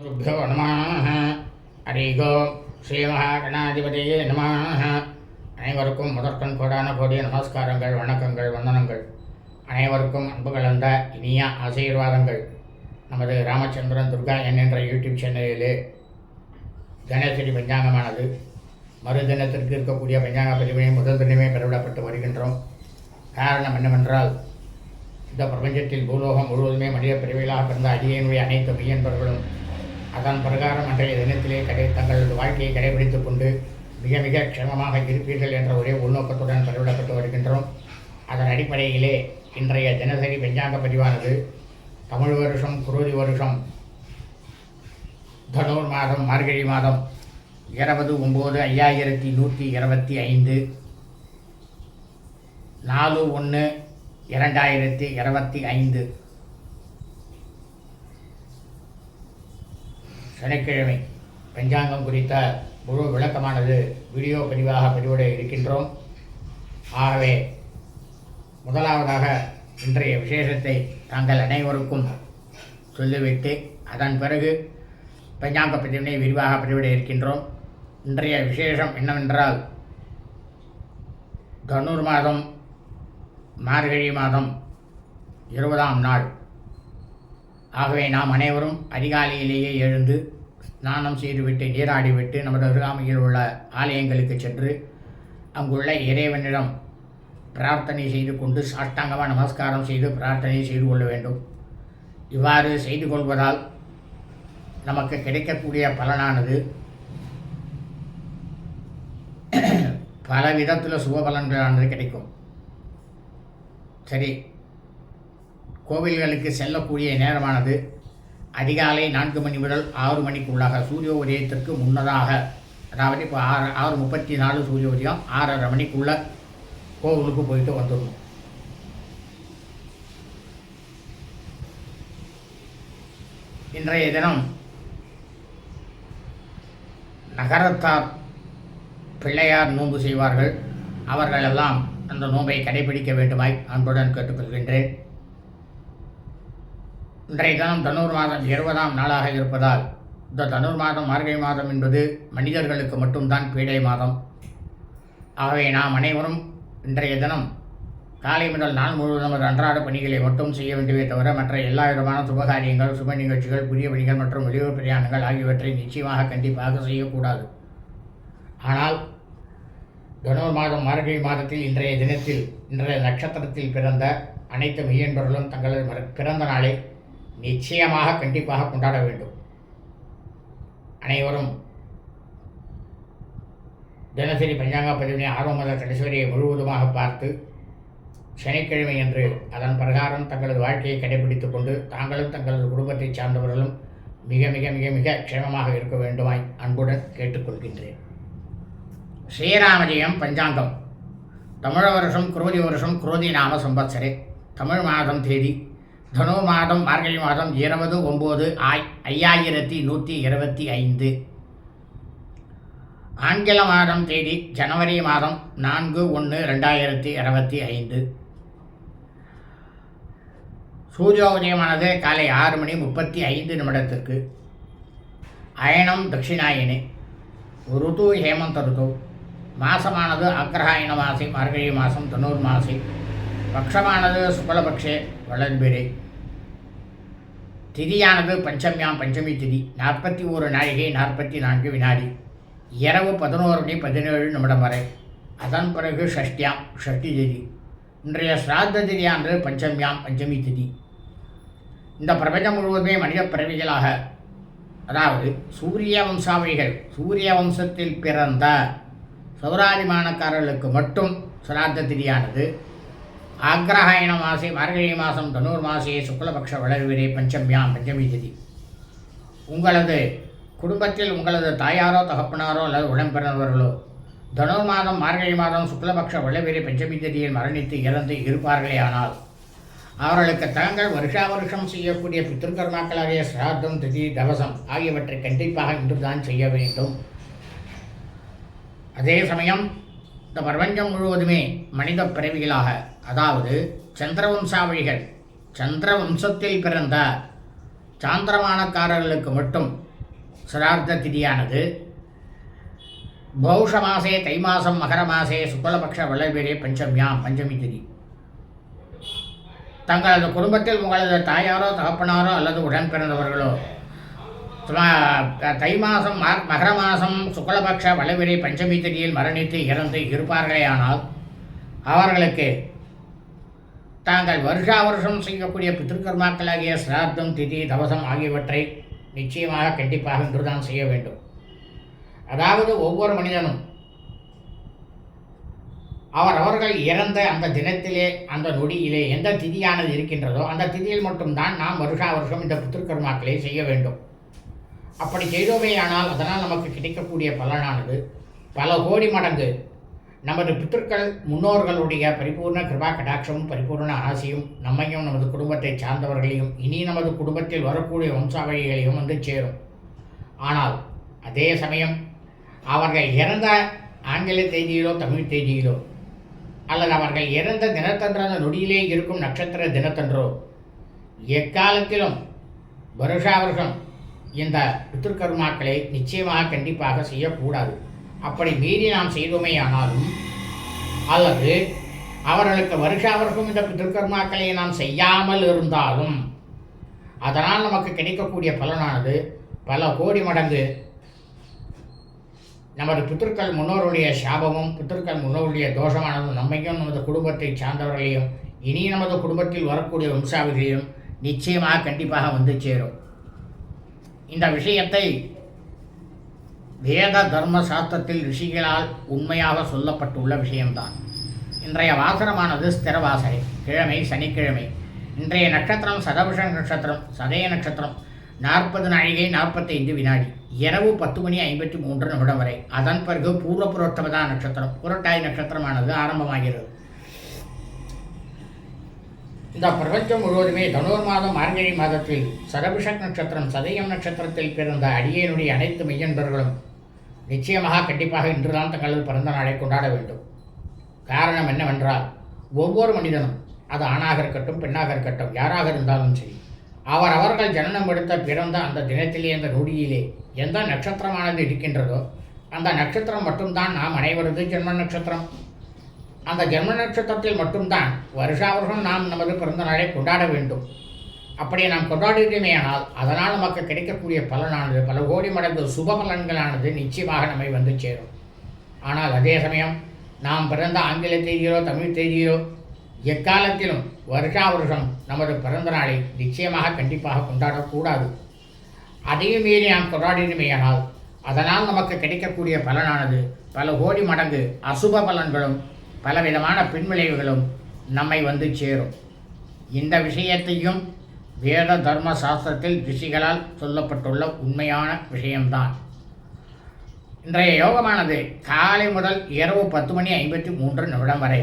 குருப்பியோ நம ஹரிகோ ஸ்ரீமஹாகணாதிபதியே நம அனைவருக்கும் முதற்கண் கோடான கோடிய நமஸ்காரங்கள் வணக்கங்கள் வந்தனங்கள். அனைவருக்கும் அன்பு கலந்த இனிய ஆசீர்வாதங்கள். நமது ராமச்சந்திரன் துர்கா என் என்ற யூடியூப் சேனலிலே தினசரி பஞ்சாங்கமானது. மறு தினத்திற்கு இருக்கக்கூடிய பஞ்சாங்க பதிவினை முதல் தினமே பெறவிடப்பட்டு வருகின்றோம். காரணம் என்னவென்றால் இந்த பிரபஞ்சத்தில் பூலோகம் முழுவதுமே மனித பிரிவிலாக பிறந்த அடியனுடைய அனைத்து மெய்யன்பர்களும் அதன் பிரகாரம் அன்றைய தினத்திலே கடை தங்களது வாழ்க்கையை கடைபிடித்துக் கொண்டு மிக மிக க்ஷமமாக இருப்பீர்கள் என்ற ஒரே உள்நோக்கத்துடன் பெறவிடப்பட்டு வருகின்றோம். அதன் அடிப்படையிலே இன்றைய தினசரி பஞ்சாங்க பதிவானது தமிழ் வருஷம் குரோதி வருஷம் தனூர் மாதம் மார்கழி மாதம் இருபது ஒம்பது ஐயாயிரத்தி நூற்றி இருபத்தி ஐந்து நாலு ஒன்று இரண்டாயிரத்தி இருபத்தி ஐந்து. சனிக்கிழமை பஞ்சாங்கம் குறித்த முழு விளக்கமானது வீடியோ பதிவாக பதிவிட இருக்கின்றோம். ஆகவே முதலாவதாக இன்றைய விசேஷத்தை தாங்கள் அனைவருக்கும் சொல்லிவிட்டு அதன் பிறகு பஞ்சாங்க பதிவினை விரிவாக பதிவிட இருக்கின்றோம். இன்றைய விசேஷம் என்னவென்றால் தனுர் மாதம் மார்கழி மாதம் இருபதாம் நாள். ஆகவே நாம் அனைவரும் அதிகாலையிலேயே எழுந்து ஸ்நானம் செய்துவிட்டு நீராடிவிட்டு நமது அருகாமையில் உள்ள ஆலயங்களுக்கு சென்று அங்குள்ள இறைவனிடம் பிரார்த்தனை செய்து கொண்டு சாஷ்டாங்கமாக நமஸ்காரம் செய்து பிரார்த்தனை செய்து கொள்ள வேண்டும். இவ்வாறு செய்து கொள்வதால் நமக்கு கிடைக்கக்கூடிய பலனானது பல விதத்தில் சுப பலன்களானது கிடைக்கும். சரி கோவில்களுக்கு செல்லக்கூடிய நேரமானது அதிகாலை நான்கு மணி முதல் ஆறு மணிக்குள்ளாக சூரிய உதயத்திற்கு முன்னதாக. அதாவது இப்போ ஆறு ஆறு முப்பத்தி நாலு சூரிய உதயம் ஆறரை மணிக்குள்ள கோவிலுக்கு போயிட்டு வந்துடணும். இன்றைய தினம் நகரத்தார் பிள்ளையார் நோன்பு செய்வார்கள். அவர்களெல்லாம் அந்த நோன்பை கடைபிடிக்க வேண்டுமாய் அன்புடன் கேட்டுக்கொள்கின்றேன். இன்றைய தினம் தனுர் மாதம் இருபதாம் நாளாக இருப்பதால் இந்த தனுர் மாதம் மார்கழி மாதம் என்பது மனிதர்களுக்கு மட்டும்தான் பீடை மாதம். ஆகவே நாம் அனைவரும் இன்றைய தினம் காலை முதல் நாள் முழுவதும் நமது அன்றாட பணிகளை மட்டும் செய்ய வேண்டுமே தவிர மற்ற எல்லா விதமான சுபகாரியங்கள் சுப நிகழ்ச்சிகள் புதிய பணிகள் மற்றும் வெளியூர் பிரயாணங்கள் ஆகியவற்றை நிச்சயமாக கண்டிப்பாக செய்யக்கூடாது. ஆனால் தனுர் மாதம் மார்கழி மாதத்தில் இன்றைய தினத்தில் இன்றைய நட்சத்திரத்தில் பிறந்த அனைத்து மெய்யன்பர்களும் தங்களது பிறந்த நாளை நிச்சயமாக கண்டிப்பாக கொண்டாட வேண்டும். அனைவரும் தினசரி பஞ்சாங்க பதிவினை ஆர்வமத கடைசிவரையை முழுவதுமாக பார்த்து சனிக்கிழமை என்று அதன் பிரகாரம் தங்களது வாழ்க்கையை கடைபிடித்துக் கொண்டு தாங்களும் தங்களது குடும்பத்தைச் சார்ந்தவர்களும் மிக மிக மிக மிக க்ஷேமமாக இருக்க வேண்டுமாய் அன்புடன் கேட்டுக்கொள்கின்றேன். ஸ்ரீராமஜெயம் பஞ்சாங்கம். தமிழ வருஷம் குரோதி வருஷம் குரோதி நாம சம்பத்சரே தமிழ் மாதம் தேதி தனு மாதம் மார்கழி மாதம் இருபது ஒம்பது ஆய் ஐயாயிரத்தி நூற்றி இருபத்தி ஐந்து. ஆங்கில மாதம் தேதி ஜனவரி மாதம் நான்கு ஒன்று ரெண்டாயிரத்தி இருபத்தி ஐந்து. சூரியோதயமானது காலை ஆறு மணி முப்பத்தி ஐந்து நிமிடத்திற்கு. அயனம் தட்சிணாயனே ருது ஹேமந்த ருது மாசமானது அக்ரஹாயன மாசி மார்கழி மாதம் தனூர் மாசி. பக்ஷமானது சுக்லபக்ஷே வளர்பிரே திதியானது பஞ்சமியாம் பஞ்சமி திதி நாற்பத்தி ஒரு நாழிகை நாற்பத்தி நான்கு வினாடி. இரவு பதினோரு மணி பதினேழு நிமிடம் வரை. அதன் பிறகு ஷஷ்டியாம் ஷஷ்டி திதி. இன்றைய சிராத்த திதியானது பஞ்சமியாம் பஞ்சமி திதி. இந்த பிரபஞ்சம் முழுவதுமே மனித பிறவிகளாக அதாவது சூரிய வம்சாவளிகள் சூரிய வம்சத்தில் பிறந்த சௌராதிமானக்காரர்களுக்கு மட்டும் சிராத்த திதியானது ஆக்ரஹாயண மாசே மார்கழி மாதம் தனுர் மாசே சுக்லபக்ஷ வளர்விரே பஞ்சமியாம் பஞ்சமி திதி. உங்களது குடும்பத்தில் உங்களது தாயாரோ தகப்பனாரோ அல்லது உடன்பிறந்தவர்களோ தனுர் மாதம் மார்கழி மாதம் சுக்லபக்ஷ வளர்விரை பஞ்சமி திதியில் மரணித்து இறந்து இருப்பார்களே ஆனால் அவர்களுக்கு தாங்கள் வருஷா வருஷம் செய்யக்கூடிய பித்திருக்கர்மாக்களாகிய சிராத்தம் திதி தவசம் ஆகியவற்றை கண்டிப்பாக இன்றுதான் செய்ய வேண்டும். அதே சமயம் இந்த பிரபஞ்சம் முழுவதுமே மனித பிறவிகளாக. அதாவது சந்திரவம்சாவழிகள். சந்திர வம்சத்தில் பிறந்த சாந்திரமானக்காரர்களுக்கு மட்டும் சிரார்த்த திதியானது. பௌஷ மாசே தை மாசம் மகர மாசே சுக்லபக்ஷ வளர்பிரே பஞ்சமியாம் பஞ்சமி திதி. தங்களது குடும்பத்தில் உங்களது தாயாரோ தகப்பனாரோ அல்லது உடன் பிறந்தவர்களோ தை மாதம் மகர மாதம் சுக்லபக்ஷ வளவிரை பஞ்சமி திதியில் மரணித்து இறந்து இருப்பார்களேயானால் அவர்களுக்கு தாங்கள் வருஷா வருஷம் செய்யக்கூடிய பித்திருக்கர்மாக்களாகிய சிராத்தம் திதி தவசம் ஆகியவற்றை நிச்சயமாக கண்டிப்பாக இன்றுதான் செய்ய வேண்டும். அதாவது ஒவ்வொரு மனிதனும் அவர் அவர்கள் இறந்த அந்த தினத்திலே அந்த நொடியிலே எந்த திதியானது இருக்கின்றதோ அந்த திதியில் மட்டும்தான் நாம் வருஷா வருஷம் இந்த பித்திருக்கர்மாக்களை செய்ய வேண்டும். அப்படி செய்தோமேயானால் அதனால் நமக்கு கிடைக்கக்கூடிய பலனானது பல கோடி மடங்கு. நமது பித்தர்கள் முன்னோர்களுடைய பரிபூர்ண கிருபா கடாட்சமும் பரிபூர்ண ஆசையும் நம்மையும் நமது குடும்பத்தை சார்ந்தவர்களையும் இனி நமது குடும்பத்தில் வரக்கூடிய வம்சாவழிகளையும் வந்து சேரும். ஆனால் அதே சமயம் அவர்கள் இறந்த ஆங்கில தேதியிலோ தமிழ் தேதியிலோ அல்லது அவர்கள் இறந்த தினத்தன்றான நொடியிலே இருக்கும் நட்சத்திர தினத்தன்றோ எக்காலத்திலும் வருஷா வருஷம் இந்த பித்திருக்கர்மாக்களை நிச்சயமாக கண்டிப்பாக செய்யக்கூடாது. அப்படி மீறி நாம் செய்தோமே ஆனாலும் அல்லது அவர்களுக்கு வருஷா வருஷம் இந்த பித்திருக்கர்மாக்களை நாம் செய்யாமல் இருந்தாலும் அதனால் நமக்கு கிடைக்கக்கூடிய பலனானது பல கோடி மடங்கு நமது பித்திருக்கள் முன்னோருடைய சாபமும் பித்திருக்கள் முன்னோருடைய தோஷமானதும் நம்மையும் நமது குடும்பத்தை சார்ந்தவர்களையும் இனி நமது குடும்பத்தில் வரக்கூடிய வம்சாவிகளையும் நிச்சயமாக கண்டிப்பாக வந்து சேரும். இந்த விஷயத்தை வேத தர்ம சாஸ்திரத்தில் ரிஷிகளால் உண்மையாக சொல்லப்பட்டுள்ள விஷயம்தான். இன்றைய வாசனமானது ஸ்திரவாசனை. கிழமை சனிக்கிழமை. இன்றைய நட்சத்திரம் சதபுஷ நட்சத்திரம் சதய நட்சத்திரம். நாற்பது நாழிகை நாற்பத்தைந்து வினாடி. இரவு பத்து மணி ஐம்பத்தி மூன்று நிமிடம் வரை. அதன் பிறகு பூர்வ புரோட்டமதா நட்சத்திரம் புரட்டாய் நட்சத்திரமானது ஆரம்பமாகிறது. இந்த பிரபஞ்சம் முழுவதுமே தனுர் மாதம் மார்கழி மாதத்தில் சரபிஷக் நட்சத்திரம் சதயம் நட்சத்திரத்தில் பிறந்த அடியேனுடைய அனைத்து மெய்யன்பர்களும் நிச்சயமாக கண்டிப்பாக இன்றுதான் தங்களது பிறந்த நாளை கொண்டாட வேண்டும். காரணம் என்னவென்றால் ஒவ்வொரு மனிதனும் அது ஆணாக இருக்கட்டும் பெண்ணாக இருக்கட்டும் யாராக இருந்தாலும் சரி அவர் அவர்கள் ஜனனம் எடுத்த பிறந்த அந்த தினத்திலே அந்த நொடியிலே எந்த நட்சத்திரமானது இருக்கின்றதோ அந்த நட்சத்திரம் மட்டும்தான் நாம் அனைவரது ஜென்ம நட்சத்திரம். அந்த ஜென்ம நட்சத்திரத்தில் மட்டும்தான் வருஷா வருஷம் நாம் நமது பிறந்த நாளை கொண்டாட வேண்டும். அப்படி நாம் கொண்டாடுகிறோமேயானால் அதனால் நமக்கு கிடைக்கக்கூடிய பலனானது பல கோடி மடங்கு சுப பலன்களானது நிச்சயமாக நம்மை வந்து சேரும். ஆனால் அதே சமயம் நாம் பிறந்த ஆங்கில தேதியிலோ தமிழ் தேதியிலோ எக்காலத்திலும் வருஷா வருஷம் நமது பிறந்த நாளை நிச்சயமாக கண்டிப்பாக கொண்டாடக்கூடாது. அதையும் மீறி நாம் கொண்டாடினமேயானால் அதனால் நமக்கு கிடைக்கக்கூடிய பலனானது பல கோடி மடங்கு அசுப பலன்களும் பலவிதமான பின்விளைவுகளும் நம்மை வந்து சேரும். இந்த விஷயத்தையும் வேத தர்ம சாஸ்திரத்தில் ரிஷிகளால் சொல்லப்பட்டுள்ள உண்மையான விஷயம்தான். இன்றைய யோகமானது காலை முதல் இரவு பத்து மணி ஐம்பத்தி மூன்று நிமிடம் வரை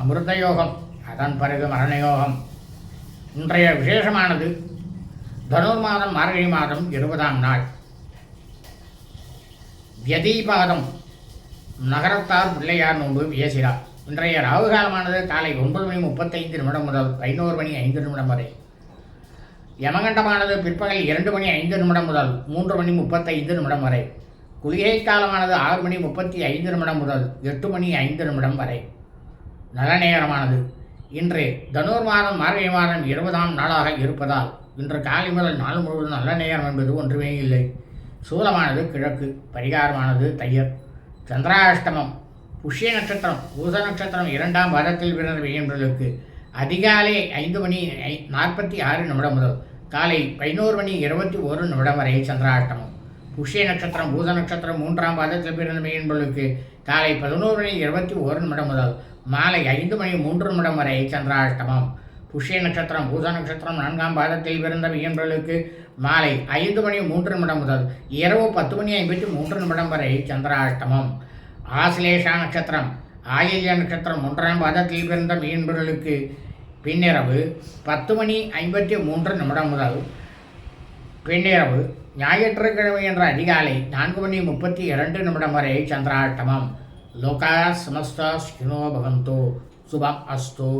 அமிர்த யோகம் அதன் பிறகு மரண யோகம். இன்றைய விசேஷமானது தனுர் மாதம் மார்கழி மாதம் இருபதாம் நாள். வியதீபாதம் நகரத்தார் பிள்ளையார் நோன்பு வியசிரா இன்றைய ராகு காலமானது காலை ஒன்பது மணி முப்பத்தைந்து நிமிடம் முதல் ஐநூறு மணி ஐந்து நிமிடம் வரை. யமகண்டமானது பிற்பகல் இரண்டு மணி ஐந்து நிமிடம் முதல் மூன்று மணி முப்பத்தைந்து நிமிடம் வரை. குளிகை காலமானது ஆறு மணி முப்பத்தி ஐந்து நிமிடம் முதல் எட்டு மணி ஐந்து நிமிடம் வரை. நல்ல நேரமானது. இன்று தனுர் மாதம் மார்கழி மாதம் இருபதாம் நாளாக இருப்பதால் இன்று காலை முதல் நாள் முழுவதும் நல்ல நேரம் என்பது ஒன்றுமே இல்லை. சூலமானது கிழக்கு பரிகாரமானது தையர் சந்திராஷ்டமம் புஷ்ய நட்சத்திரம் பூச நட்சத்திரம் இரண்டாம் பாதத்தில் பிறந்த அதிகாலை ஐந்து மணி ஐ- நாற்பத்தி ஆறு நிமிடம் முதல் காலை பதினோரு மணி இருபத்தி ஒரு நிமிடம் வரை சந்திராஷ்டமம். புஷ்ய நட்சத்திரம் பூத நட்சத்திரம் மூன்றாம் பாதத்தில் பிறந்த என்பவர்களுக்கு காலை பதினோரு மணி இருபத்தி ஒரு நிமிடம் முதல் மாலை ஐந்து மணி மூன்று நிமிடம் வரை சந்திராஷ்டமம். புஷ்ய நட்சத்திரம் பூத நட்சத்திரம் நான்காம் பாதத்தில் பிறந்த என்பவர்களுக்கு மாலை ஐந்து மணி மூன்று நிமிடம் முதல் இரவு பத்து மணி ஐம்பத்தி மூன்று நிமிடம் வரை சந்திராஷ்டமம். ஆசிலேஷா நட்சத்திரம். ஆயில்ய நட்சத்திரம் ஒன்றாம் பாதத்தில் பிறந்த மீன்பர்களுக்கு பின்னிரவு பத்து மணி ஐம்பத்தி மூன்று நிமிடம் முதல் பின்னிரவு ஞாயிற்றுக்கிழமை என்ற அதிகாலை நான்கு மணி முப்பத்தி இரண்டு நிமிடம் வரை சந்திராஷ்டமம். லோகா சமஸ்தா ஸ்கினோ பவந்தோ. சுபம் அஸ்தோ.